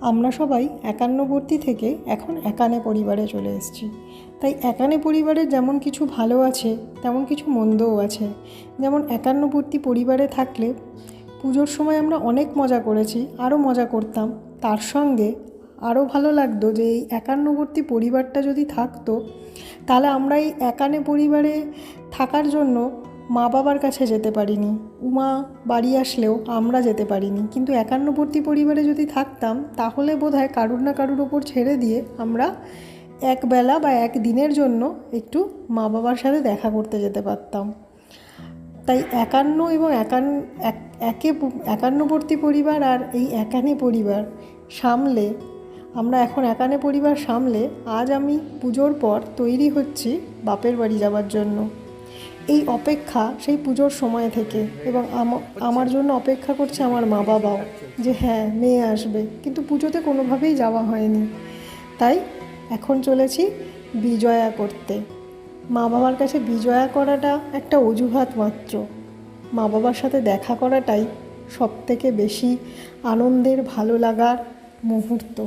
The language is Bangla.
আমরা সবাই একান্নবর্তী থেকে এখন একানে পরিবারে চলে এসেছি। তাই একানে পরিবারের যেমন কিছু ভালো আছে, তেমন কিছু মন্দও আছে। যেমন একান্নবর্তী পরিবারে থাকলে পুজোর সময় আমরা অনেক মজা করেছি, আরও মজা করতাম। তার সঙ্গে আরও ভালো লাগতো যে এই একান্নবর্তী পরিবারটা যদি থাকতো, তাহলে আমরা এই একানে পরিবারে থাকার জন্য মা বাবার কাছে যেতে পারিনি। উমা বাড়ি আসলেও আমরা যেতে পারিনি। কিন্তু একান্নবর্তী পরিবারে যদি থাকতাম, তাহলে বোধহয় কারুর না কারুর ওপর ছেড়ে দিয়ে আমরা একবেলা বা এক দিনের জন্য একটু মা বাবার সাথে দেখা করতে যেতে পারতাম। তাই একান্ন এবং একান, এক, একে একান্নবর্তী পরিবার আর এই একানে পরিবার সামলে, আমরা এখন একানে পরিবার সামলে আজ আমি পুজোর পর তৈরি হচ্ছি বাপের বাড়ি যাওয়ার জন্য। এই অপেক্ষা সেই পুজোর সময় থেকে এবং আম- আমার জন্য অপেক্ষা করছে আমার মা বাবাও যে হ্যাঁ মেয়ে আসবে। কিন্তু পুজোতে কোনোভাবেই যাওয়া হয়নি। তাই এখন চলেছি বিজয়া করতে। মা বাবার কাছে বিজয়া করাটা একটা অজুহাত মাত্র। মা বাবার সাথে দেখা করাটাই সবথেকে বেশি আনন্দের ভালো লাগার মুহূর্ত।